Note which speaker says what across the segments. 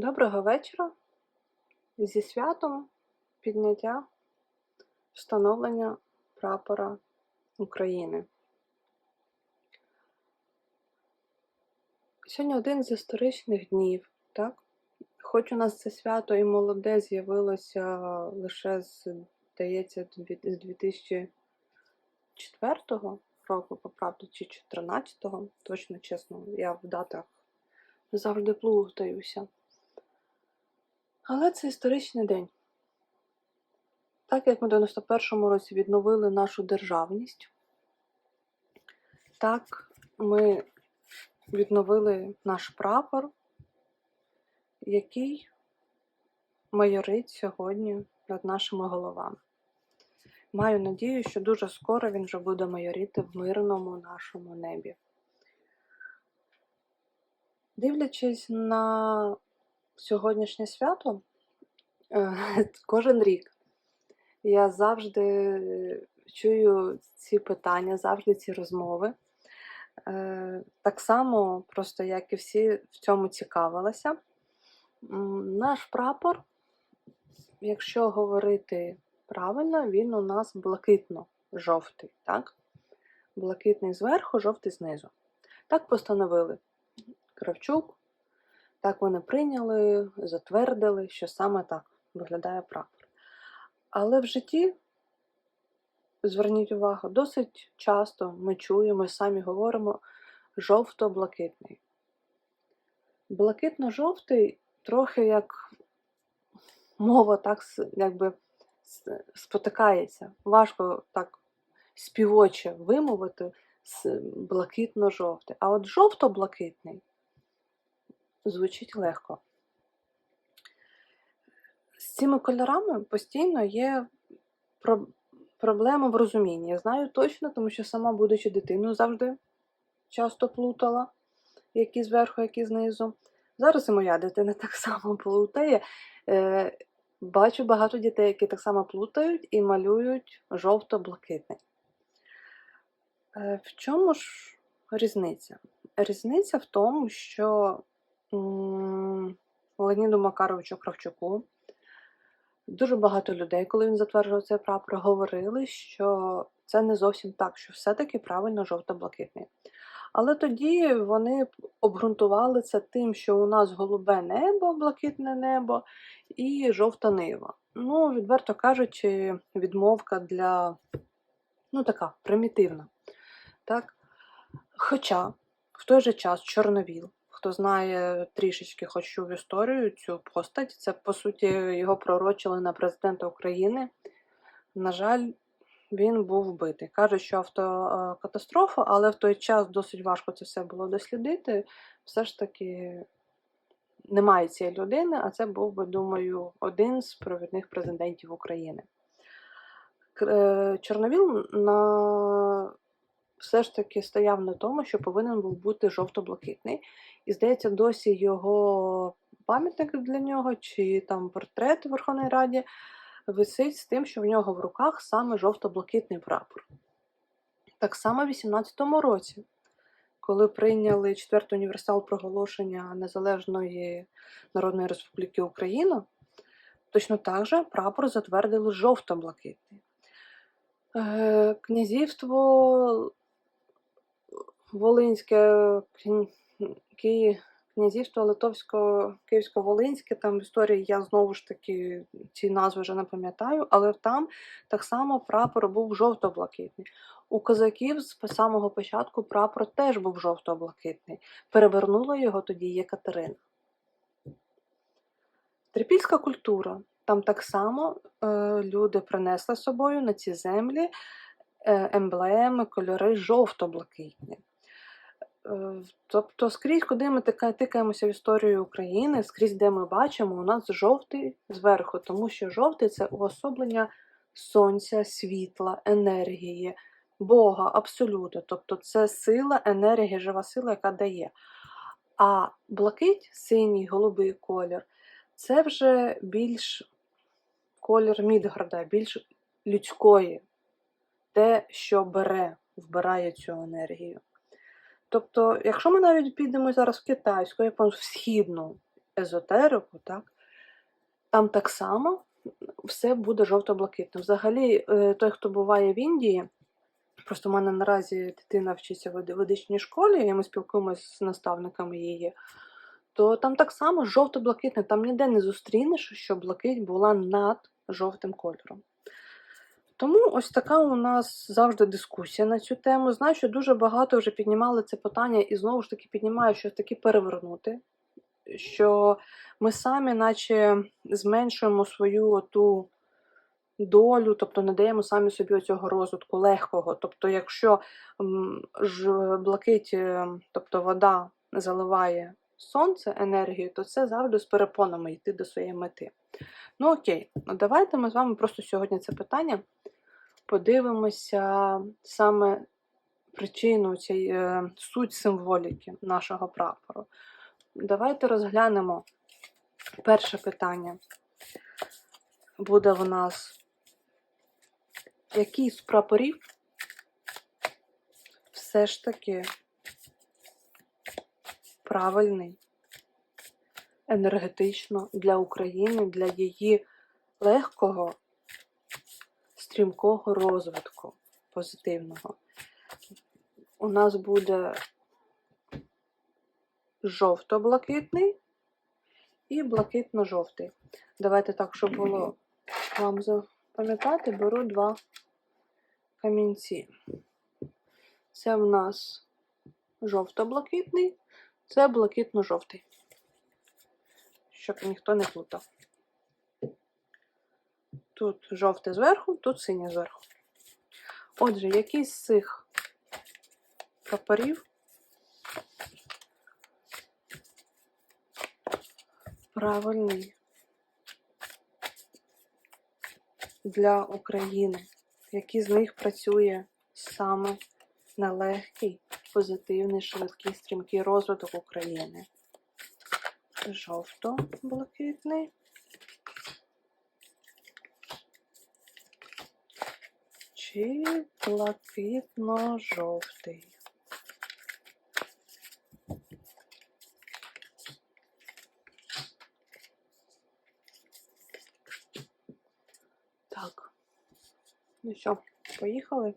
Speaker 1: Доброго вечора. Зі святом підняття встановлення прапора України. Сьогодні один з історичних днів, так? Хоч у нас це свято і молоде з'явилося лише з, здається, з 2004 року, по правді, чи 2014, точно чесно, я в датах завжди плутаюся. Але це історичний день. Так як ми в 91-му році відновили нашу державність, так ми відновили наш прапор, який майорить сьогодні над нашими головами. Маю надію, що дуже скоро він вже буде майоріти в мирному нашому небі. Дивлячись на сьогоднішнє свято, е, кожен рік я завжди чую ці питання, завжди ці розмови. Е, Так само, просто як і всі в цьому цікавилася. Наш прапор, якщо говорити правильно, він у нас блакитно-жовтий, так? Блакитний зверху, жовтий знизу. Так постановили Кравчук, так вони прийняли, затвердили, що саме так виглядає прапор. Але в житті, зверніть увагу, досить часто ми чуємо, самі говоримо жовто-блакитний. Блакитно-жовтий трохи як мова так якби спотикається. Важко так співоче вимовити блакитно-жовтий. А от жовто-блакитний звучить легко. З цими кольорами постійно є про- проблема в розумінні. Я знаю точно, тому що сама, будучи дитиною, завжди часто плутала, які зверху, які знизу. Зараз і моя дитина так само плутає. Е, бачу багато дітей, які так само плутають і малюють жовто-блакитний. Е, в чому ж різниця? Різниця в тому, що Леоніду Макаровичу Кравчуку дуже багато людей, коли він затверджував цей прапор, говорили, що це не зовсім так, що все-таки правильно жовто-блакитний. Але тоді вони обґрунтували це тим, що у нас голубе небо, блакитне небо і жовта нива. Ну, відверто кажучи, відмовка для ну така примітивна. Так? Хоча в той же час Чорновіл, хто знає трішечки хоч в історію цю постать, це по суті його пророчили на президента України. На жаль, він був вбитий. Кажуть, що автокатастрофа, але в той час досить важко це все було дослідити. Все ж таки немає цієї людини, а це був би, думаю, один з провідних президентів України. Е, Чорновіл на все ж таки стояв на тому, що повинен був бути жовто-блакитний. І здається, досі його пам'ятник для нього, чи там портрет у Верховній Раді висить з тим, що в нього в руках саме жовто-блакитний прапор. Так само в 18-му році, коли прийняли четвертий універсал проголошення Незалежної Народної Республіки Україна, точно так же прапор затвердили жовто-блакитний. Е, Князівство Волинське, князівство Литовсько, Київсько-Волинське, там в історії я знову ж таки ці назви вже не пам'ятаю, але там так само прапор був жовто-блакитний. У козаків з самого початку прапор теж був жовто-блакитний. Перевернула його тоді Єкатерина. Трипільська культура. Там так само е, люди принесли з собою на ці землі е, емблеми, кольори жовто-блакитні. Е, Тобто скрізь, куди ми тикаємося в історію України, скрізь, де ми бачимо, у нас жовтий зверху, тому що жовтий це уособлення сонця, світла, енергії, Бога, абсолюту. Тобто це сила, енергія, жива сила, яка дає. А блакить, синій, голубий колір, це вже більш колір Мідгарда, більш людської, те, що бере, вбирає цю енергію. Тобто, якщо ми навіть підемо зараз в китайську, японську, в східну езотерику, так, там так само все буде жовто-блакитним. Взагалі, е, той, хто буває в Індії, просто в мене наразі дитина вчиться в вед- ведичній школі, і ми спілкуємося з наставниками її, то там так само жовто-блакитне, там ніде не зустрінеш, що блакить була над жовтим кольором. Тому ось така у нас завжди дискусія на цю тему. Знаю, що дуже багато вже піднімали це питання, і знову ж таки піднімаю, що таки перевернути, що ми самі, наче, зменшуємо свою ту долю, тобто не даємо самі собі оцього розвитку легкого. Тобто, якщо ж блакить, тобто вода заливає сонце енергію, то це завжди з перепонами йти до своєї мети. Ну окей, ну давайте ми з вами просто сьогодні це питання подивимося саме причину цієї е, суть символіки нашого прапору. Давайте розглянемо перше питання. Буде в нас який з прапорів все ж таки правильний енергетично для України, для її легкого, стрімкого розвитку позитивного. У нас буде жовто-блакитний і блакитно-жовтий. Давайте так, щоб було вам запам'ятати, беру два камінці. Це в нас жовто-блакитний, це блакитно-жовтий. Щоб ніхто не плутав. Тут жовте зверху, тут синє зверху. Отже, який з цих прапорів правильний для України? Який з них працює саме на легкий, позитивний, швидкий, стрімкий розвиток України? Жовто-блакитний. Чи блакитно-жовтий? Так. Ну що, поїхали?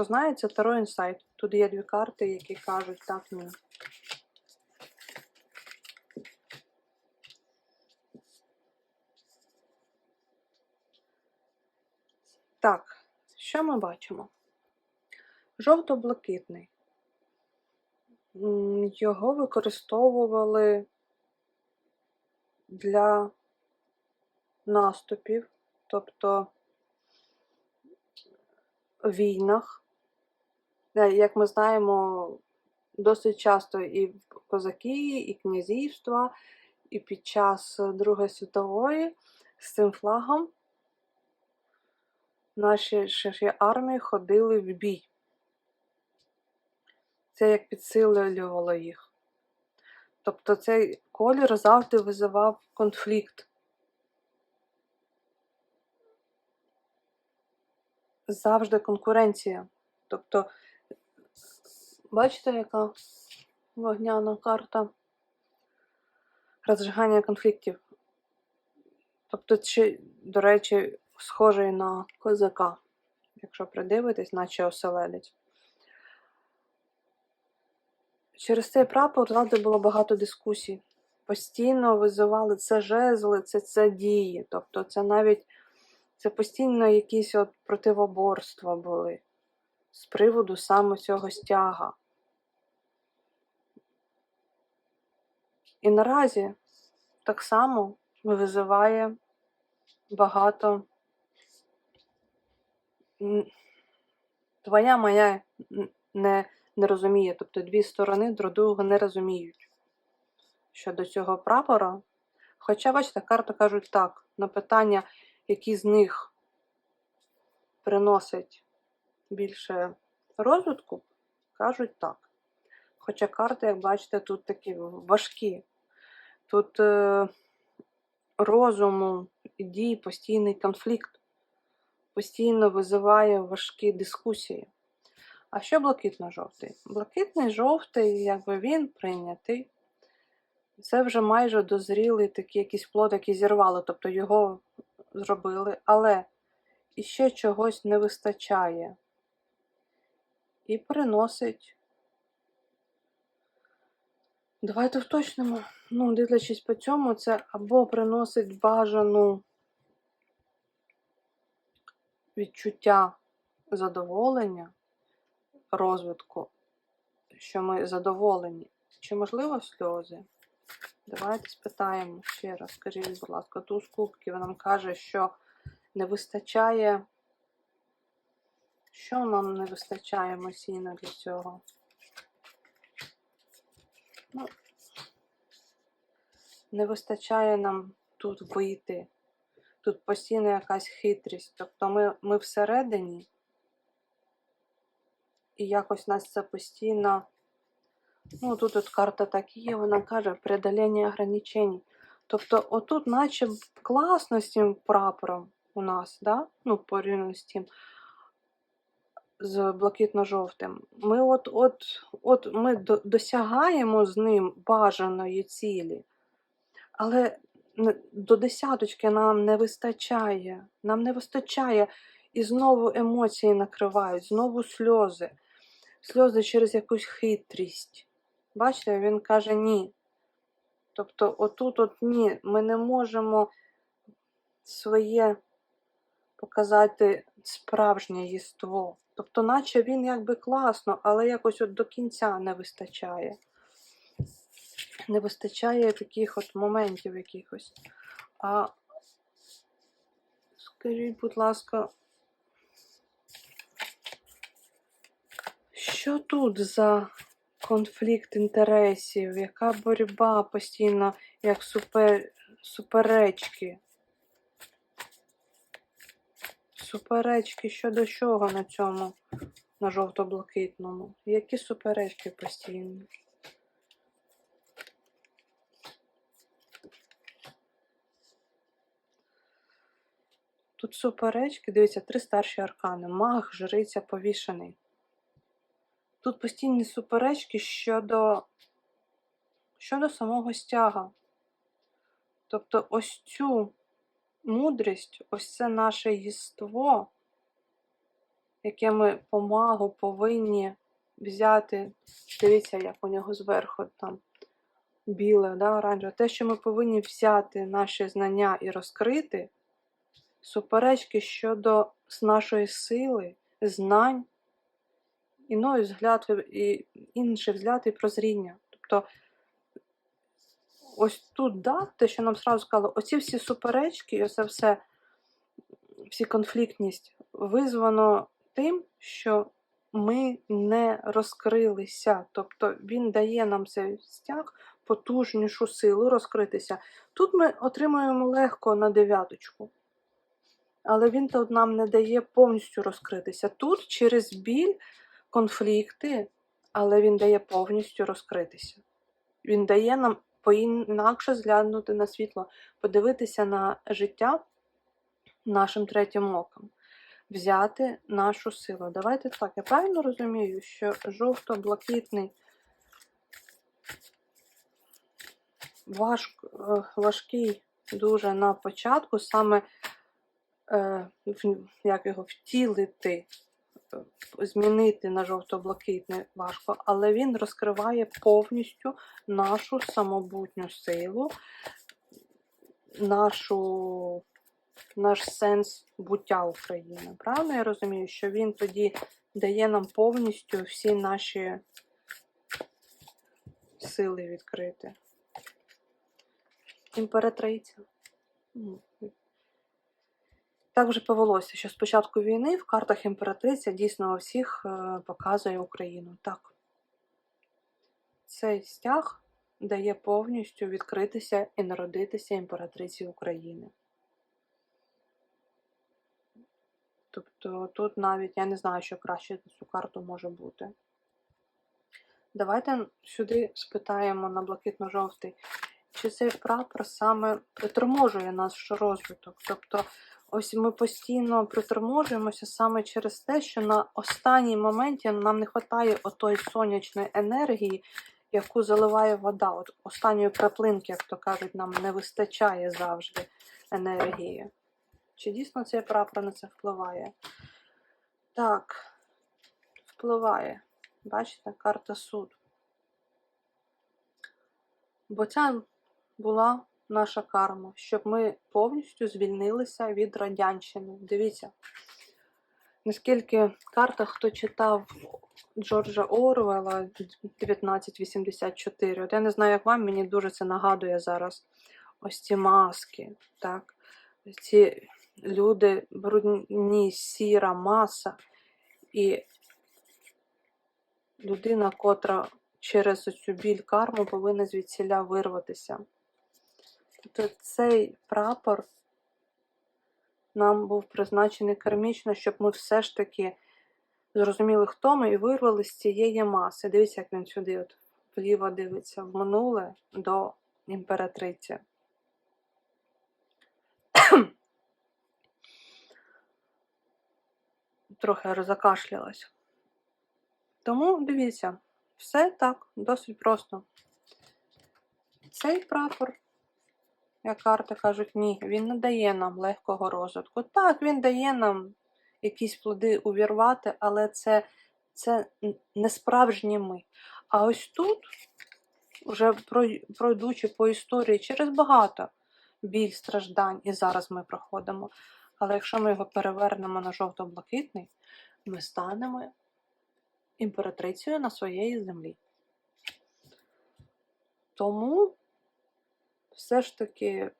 Speaker 1: Хто знає, це Таро Інсайт. Тут є дві карти, які кажуть так ні. Так, що ми бачимо? Жовто-блакитний. Його використовували для наступів, тобто війнах. Е, Як ми знаємо, досить часто і козаки, і князівства, і під час Другої світової з цим флагом наші армії ходили в бій. Це як підсилювало їх. Тобто цей колір завжди визивав конфлікт. Завжди конкуренція. Тобто, бачите, яка вогняна карта розжигання конфліктів. Тобто, чи, до речі, схожий на козака, якщо придивитись, наче оселедець. Через цей прапор завжди було багато дискусій. Постійно визивали це жезли, це, це дії. Тобто це навіть це постійно якісь от противоборства були з приводу саме цього стяга. І наразі так само визиває багато твоя моя не, не розуміє. Тобто дві сторони друг друга не розуміють щодо цього прапора. Хоча, бачите, карти кажуть так, на питання, які з них приносить більше розвитку, кажуть так. Хоча карти, як бачите, тут такі важкі. Тут е, розуму і дій постійний конфлікт. постійно визиває важкі дискусії. А що блакитно-жовтий? Блакитний жовтий, якби він прийнятий. Це вже майже дозрілий такий якийсь плод, який зірвало, тобто його зробили, але іще чогось не вистачає. І приносить. Давайте вточнимо. Ну, дивлячись по цьому, це або приносить бажану відчуття задоволення, розвитку, що ми задоволені. Чи можливо сльози? Давайте спитаємо ще раз. Скажіть, будь ласка, туз кубків нам каже, що не вистачає. Що нам не вистачає емоційно для цього? Ну, не вистачає нам тут вийти. Тут постійно якась хитрість. Тобто ми, ми всередині, і якось нас це постійно. Ну, тут от карта так є, вона каже преодолення ограничень. Тобто, отут, наче класно з цим прапором у нас, да? ну, порівняно з тим, з блакитно-жовтим. Ми от, от, от ми досягаємо з ним бажаної цілі, але до десяточки нам не вистачає. Нам не вистачає. І знову емоції накривають, знову сльози. Сльози через якусь хитрість. Бачите, він каже ні. Тобто, отут от ні, ми не можемо своє показати справжнє єство. Тобто, наче він якби класно, але якось от до кінця не вистачає. Не вистачає таких от моментів якихось. А скажіть, будь ласка, що тут за конфлікт інтересів? Яка боротьба постійно, як супер... суперечки? Суперечки щодо чого на цьому, на жовто-блакитному? Які суперечки постійні? Тут суперечки, дивіться, три старші аркани. Маг, жриця, повішений. Тут постійні суперечки щодо, щодо самого стяга. Тобто, ось цю мудрість, ось це наше єство, яке ми помагу повинні взяти. Дивіться, як у нього зверху там біле, да, оранжеве. Те, що ми повинні взяти наші знання і розкрити, суперечки щодо нашої сили, знань, іної взгляд і інший взгляд і прозріння. Тобто, ось тут, да, те, що нам сразу сказали, оці всі суперечки, оце все, всі конфліктність визвано тим, що ми не розкрилися. Тобто він дає нам цей стяг потужнішу силу розкритися. Тут ми отримуємо легко на дев'яточку. Але він тут нам не дає повністю розкритися. Тут через біль конфлікти, але він дає повністю розкритися. Він дає нам поінакше зглянути на світло, подивитися на життя нашим третім оком, взяти нашу силу. Давайте так, я правильно розумію, що жовто-блакитний важк, е, важкий дуже на початку, саме е, як його втілити, змінити на жовто-блакитний важко, але він розкриває повністю нашу самобутню силу, нашу, наш сенс буття України. Правильно я розумію, що він тоді дає нам повністю всі наші сили відкрити. Імператриця. Так вже повелося, що з початку війни в картах імператриця дійсно у всіх е, показує Україну. Так. Цей стяг дає повністю відкритися і народитися імператриці України. Тобто тут навіть я не знаю, що краще за цю карту може бути. Давайте сюди спитаємо на блакитно-жовтий, чи цей прапор саме приторможує наш розвиток. Тобто ось ми постійно приторможуємося саме через те, що на останній моменті нам не вистачає отої сонячної енергії, яку заливає вода. От останньої краплинки, як то кажуть, нам не вистачає завжди енергії. Чи дійсно цей прапор на це впливає? Так, впливає. Бачите, карта суд. Бо ця була наша карма, щоб ми повністю звільнилися від радянщини. Дивіться, наскільки карта, хто читав Джорджа Орвелла 1984. От я не знаю, як вам, мені дуже це нагадує зараз. Ось ці маски, так? Ці люди, брудні, сіра маса, і людина, котра через цю біль карму повинна звідсіля вирватися. Тобто цей прапор нам був призначений кармічно, щоб ми все ж таки зрозуміли, хто ми, і вирвали з цієї маси. Дивіться, як він сюди от вліво дивиться, в минуле до імператриці. Трохи розакашлялась. Тому дивіться, все так, досить просто. Цей прапор, як карти кажуть, ні, він не дає нам легкого розвитку. Так, він дає нам якісь плоди увірвати, але це, це не справжні ми. А ось тут, вже пройдучи по історії через багато біль, страждань, і зараз ми проходимо. Але якщо ми його перевернемо на жовто-блакитний, ми станемо імператрицею на своєї землі. Тому все ж таки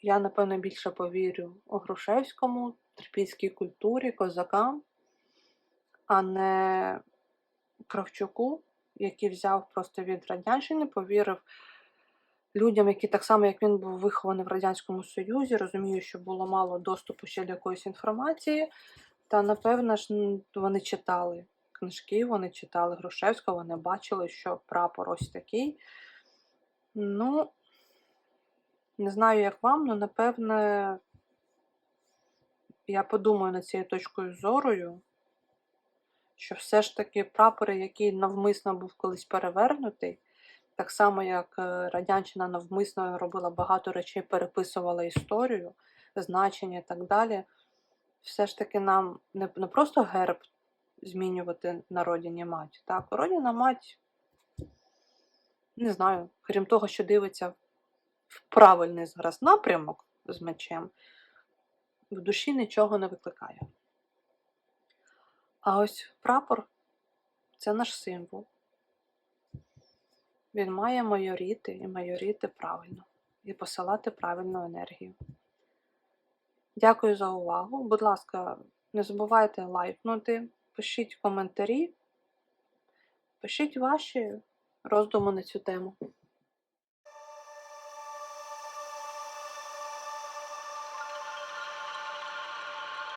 Speaker 1: я, напевно, більше повірю Грушевському, трипільській культурі, козакам, а не Кравчуку, який взяв просто від Радянщини, повірив людям, які так само, як він був вихований в Радянському Союзі, розумію, що було мало доступу ще до якоїсь інформації. Та, напевно ж, вони читали книжки, вони читали Грушевського, вони бачили, що прапор ось такий. Ну, не знаю, як вам, але напевне, я подумаю над цією точкою зорою, що все ж таки прапори, який навмисно був колись перевернутий, так само, як е, Радянщина навмисно робила багато речей, переписувала історію, значення і так далі. Все ж таки нам не, не просто герб змінювати на родині мать. Так, родина мать, не знаю, крім того, що дивиться в правильний зараз напрямок з мечем, в душі нічого не викликає. А ось прапор це наш символ. Він має майоріти і майоріти правильно, і посилати правильну енергію. Дякую за увагу. Будь ласка, не забувайте лайкнути, пишіть коментарі, пишіть ваші роздуми на цю тему.